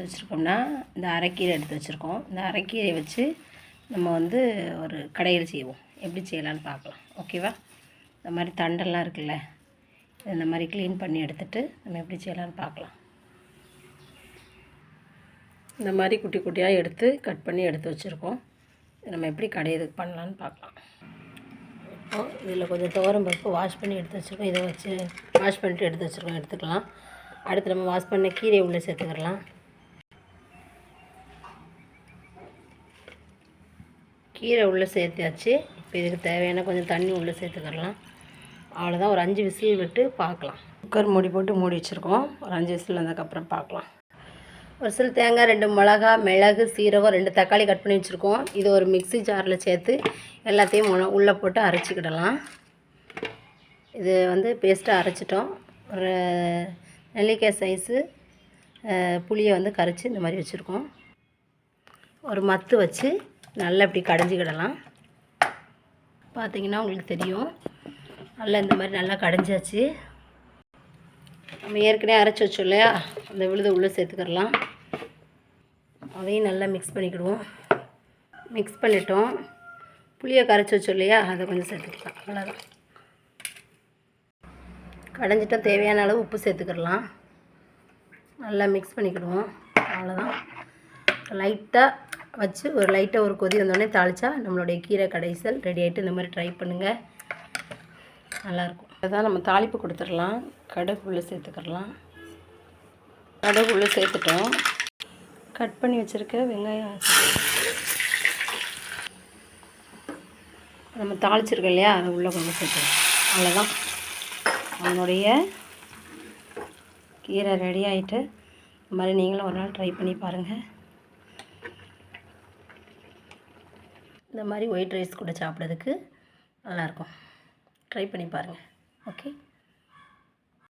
எடுத்து வச்சுருக்கோம்னா இந்த அரைக்கீரை எடுத்து வச்சுருக்கோம். இந்த அரைக்கீரையை வச்சு நம்ம வந்து ஒரு கடையில் செய்வோம். எப்படி செய்யலான்னு பார்க்கலாம். ஓகேவா இந்த மாதிரி தண்டெல்லாம் இருக்குல்ல இந்த மாதிரி க்ளீன் பண்ணி எடுத்துகிட்டு நம்ம எப்படி செய்யலான்னு பார்க்கலாம். இந்த மாதிரி குட்டி குட்டியாக எடுத்து கட் பண்ணி எடுத்து வச்சுருக்கோம். இதை நம்ம எப்படி கடையதுக்கு பண்ணலான்னு பார்க்கலாம். இப்போ இதில் கொஞ்சம் துவரம் பருப்பு வாஷ் பண்ணி எடுத்து வச்சுருக்கோம். இதை வச்சு வாஷ் பண்ணிட்டு எடுத்து வச்சுருக்கோம். எடுத்துக்கலாம். அடுத்து நம்ம வாஷ் பண்ண கீரையை உள்ளே சேர்த்துக்கலாம் கீரை உள்ளே சேர்த்தாச்சு. இப்போ இதுக்கு தேவையான கொஞ்சம் தண்ணி உள்ளே சேர்த்துக்கலாம் அவ்வளோதான் ஒரு அஞ்சு விசில் விட்டு பார்க்கலாம். குக்கர் மூடி போட்டு மூடி வச்சுருக்கோம். ஒரு அஞ்சு விசில் வந்ததுக்கப்புறம் பார்க்கலாம். ஒரு சில தேங்காய் ரெண்டு மிளகா மிளகு சீரகம் ரெண்டு தக்காளி கட் பண்ணி வச்சுருக்கோம். இது ஒரு மிக்ஸி ஜாரில் சேர்த்து எல்லாத்தையும் உள்ளே போட்டு அரைச்சிக்கிடலாம். இது வந்து பேஸ்ட்டாக அரைச்சிட்டோம். ஒரு நெல்லிக்காய் சைஸு புளியை வந்து கரைச்சி இந்த மாதிரி வச்சுருக்கோம். ஒரு மத்து வச்சு நல்லா இப்படி கடைஞ்சிக்கிடலாம். பார்த்தீங்கன்னா உங்களுக்கு தெரியும். நல்லா இந்த மாதிரி நல்லா கடைஞ்சாச்சு. நம்ம ஏற்கனவே அரைச்சி வச்சோம் இல்லையா? அந்த விழுதை உள்ளே சேர்த்துக்கிடலாம். அதையும் நல்லா மிக்ஸ் பண்ணிக்கிடுவோம். மிக்ஸ் பண்ணிட்டோம். புளியை கரைச்சி வச்சோம் இல்லையா? அதை கொஞ்சம் சேர்த்துக்கலாம். அவ்வளோதான் கடைஞ்சிட்டோம் தேவையான அளவு உப்பு சேர்த்துக்கிடலாம். நல்லா மிக்ஸ் பண்ணிக்கிடுவோம். அவ்வளோதான் லைட்டாக வச்சு ஒரு லைட்டாக ஒரு கொதி வந்தோடனே தாளித்தா நம்மளுடைய கீரை கடைசல் ரெடி ஆகிட்டு இந்த மாதிரி ட்ரை பண்ணுங்கள் நல்லாயிருக்கும் அதான் நம்ம தாளிப்பு கொடுத்துடலாம். கடுகு உள்ளே சேர்த்துக்கிடலாம் கடுகு உள்ளே சேர்த்துட்டோம். கட் பண்ணி வச்சுருக்க வெங்காயம் நம்ம தாளிச்சிருக்கோம் இல்லையா? அதை உள்ளே கொண்டு சேர்த்துக்கலாம் அவ்வளோதான் நம்மளுடைய கீரை ரெடி ஆகிட்டு இந்த மாதிரி நீங்களும் ஒரு நாள் ட்ரை பண்ணி பாருங்கள் இந்த மாதிரி ஒயிட் ரைஸ் கூட சாப்பிட்றதுக்கு நல்லாயிருக்கும். ட்ரை பண்ணி பாருங்கள் ஓகே